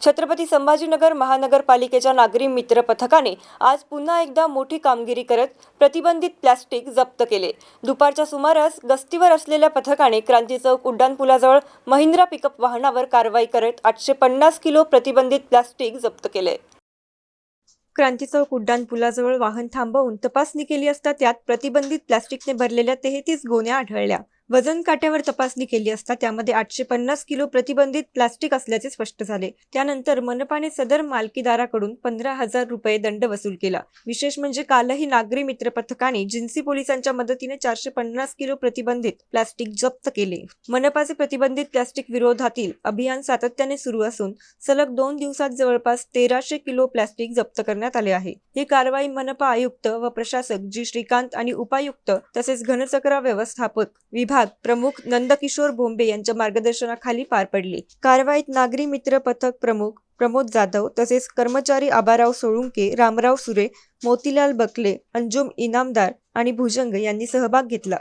छत्रपती संभाजीनगर महानगरपालिकेच्या नागरी मित्र पथकाने आज पुन्हा एकदा मोठी कामगिरी करत प्रतिबंधित प्लॅस्टिक जप्त केले. दुपारच्या सुमारास गस्तीवर असलेल्या पथकाने क्रांती चौक उड्डाणपुलाजवळ महिंद्रा पिकअप वाहनावर कारवाई करत आठशे पन्नास किलो प्रतिबंधित प्लॅस्टिक जप्त केले. क्रांती चौक उड्डाणपुलाजवळ वाहन थांबवून तपासणी केली असता त्यात प्रतिबंधित प्लॅस्टिकने भरलेल्या तेहतीस गोण्या आढळल्या. वजन काट्यावर तपासणी केली असता त्यामध्ये आठशे पन्नास किलो प्रतिबंधित प्लास्टिक असल्याचे स्पष्ट झाले. त्यानंतर मनपाने सदर मालकीदाराकडून पंधरा हजार रुपये दंड वसूल केला. विशेष म्हणजे कालही नागरी मित्र पथकाने जिन्सी पोलिसांच्या मदतीने चारशे पन्नास किलो प्रतिबंधित प्लास्टिक जप्त केले. मनपाचे प्रतिबंधित प्लास्टिक विरोधातील अभियान सातत्याने सुरू असून सलग दोन दिवसात जवळपास तेराशे किलो प्लास्टिक जप्त करण्यात आले आहे. ही कारवाई मनपा आयुक्त व प्रशासक जी श्रीकांत आणि उपायुक्त तसेच घनचक्र व्यवस्थापक विभाग प्रमुख नंदकिशोर भोंबे यांच्या मार्गदर्शनाखाली पार पडली. कारवाईत नागरी मित्र पथक प्रमुख प्रमोद जाधव तसेच कर्मचारी आबाराव सोळुंके रामराव सुरे मोतीलाल बकले अंजुम इनामदार आणि भुजंग यांनी सहभाग घेतला.